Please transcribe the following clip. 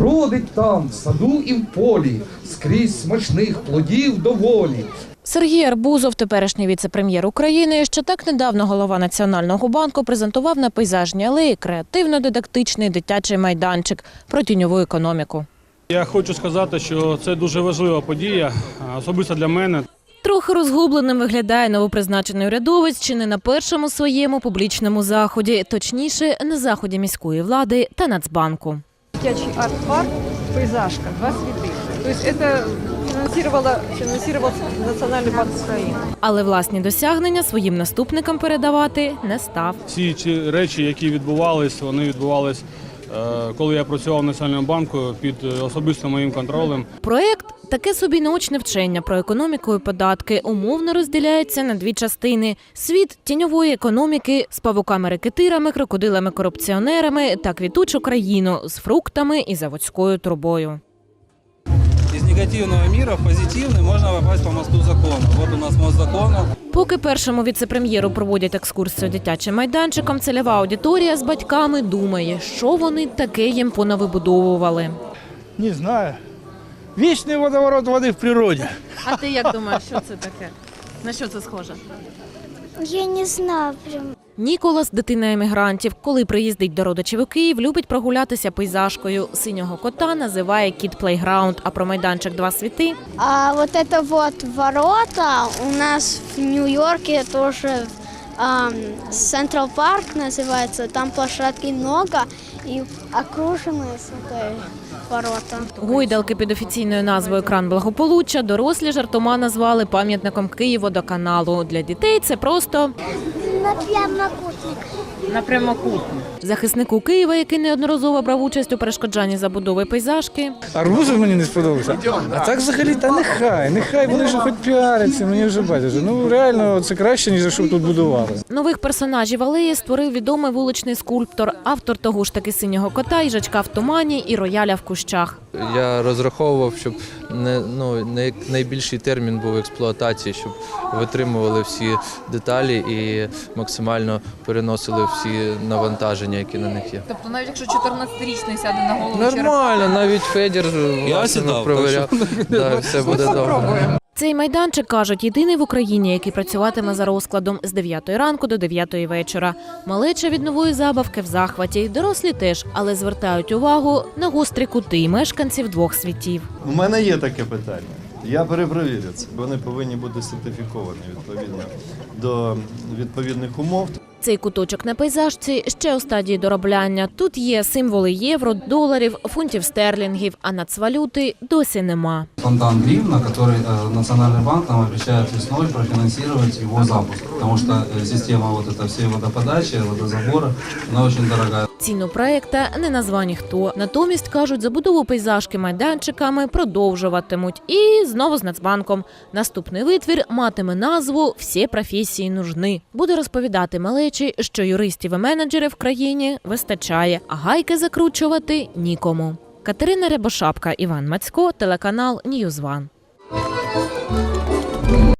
Родить там, в саду і в полі, скрізь смачних плодів доволі. Сергій Арбузов, теперішній віце-прем'єр України, ще так недавно голова Національного банку презентував на пейзажній алеї креативно-дидактичний дитячий майданчик про тіньову економіку. Я хочу сказати, що це дуже важлива подія, особисто для мене. Трохи розгубленим виглядає новопризначений урядовець чи не на першому своєму публічному заході, точніше на заході міської влади та Нацбанку Дитячий арт-парк «Пейзажка», два цветы. То есть это финансировало, финансировал Национальный банк Украины. Але власні досягнення своїм наступникам передавати не став. Всі ці речі, які відбувались, вони відбувались, е, коли я працював в Національному банку під е, особистим моїм контролем. Проект таке собі научне вчення про економіку і податки умовно розділяється на дві частини: світ тіньової економіки з павуками-рекетирами, крокодилами-корупціонерами та квітучу країну з фруктами і заводською трубою. Из негативного мира в позитивный можно попасть по мосту закона. Вот у нас мост закона. Поки першому віцепрем'єру проводять екскурсію дитячим майданчиком, цільова аудиторія з батьками думає, що вони таке їм понавибудовували. Не знаю. Вічний водоворот води в природі. А ти як думаєш, що це таке? На що це схоже? Я не знаю прям. Ніколас, дитина емігрантів, коли приїздить до родичів у Київ, любить прогулятися пейзажкою. Синього кота називає кіт плейграунд, а про майданчик два світи А вот это вот ворота у нас в Нью-Йорке тоже Централ Парк называется. Там площадки много и окружены с этой ворота. Гойдалки під офіційною назвою Кран благополуччя дорослі жартома назвали пам'ятником Києводоканалу. Для дітей це просто на прямокутник. на прямокутник. Захиснику Києва, який неодноразово брав участь у перешкоджанні забудови пейзажки. Арбузов мені не сподобався. А так взагалі, та нехай, нехай вони ж хоч піаряться, мені вже байдуже. Ну реально це краще, ніж щоб тут будували. Нових персонажів алеї створив відомий вуличний скульптор, автор того ж таки синього кота, їжачка в тумані і рояля в кущах. Я розраховував, щоб не ну не найбільший термін був експлуатації, щоб витримували всі деталі і максимально переносили всі навантаження, які на них є. Тобто навіть якщо 14-річний сяде на голову Нормально, навіть Федір власне, сідав, провіряв. Да, все буде добре. Цей майданчик, кажуть, єдиний в Україні, який працюватиме за розкладом з 9 ранку до 9 вечора. Малеча від нової забавки в захваті, дорослі теж, але звертають увагу на гострі кути мешканців двох світів. У мене є таке питання. Я перепровірю це. Вони повинні бути сертифіковані відповідно до відповідних умов. Цей куточок на пейзажці ще у стадії доробляння. Тут є символи євро, доларів, фунтів стерлінгів, а нацвалюти досі нема. Фонтан Гривна, который э, Национальный банк нам обещает весной профинансировать его запуск. Потому что э, система вот эта всей водоподачи, водозабора, она очень дорогая. Ціну проекта не назвав ніхто. Натомість кажуть, забудову пейзажки майданчиками продовжуватимуть. І знову з Нацбанком. Наступний витвір матиме назву Всі професії нужни. Буде розповідати малечі, що юристів і менеджерів в країні вистачає, а гайки закручувати нікому. Катерина Рябошапка, Іван Мацько, телеканал Ньюзван.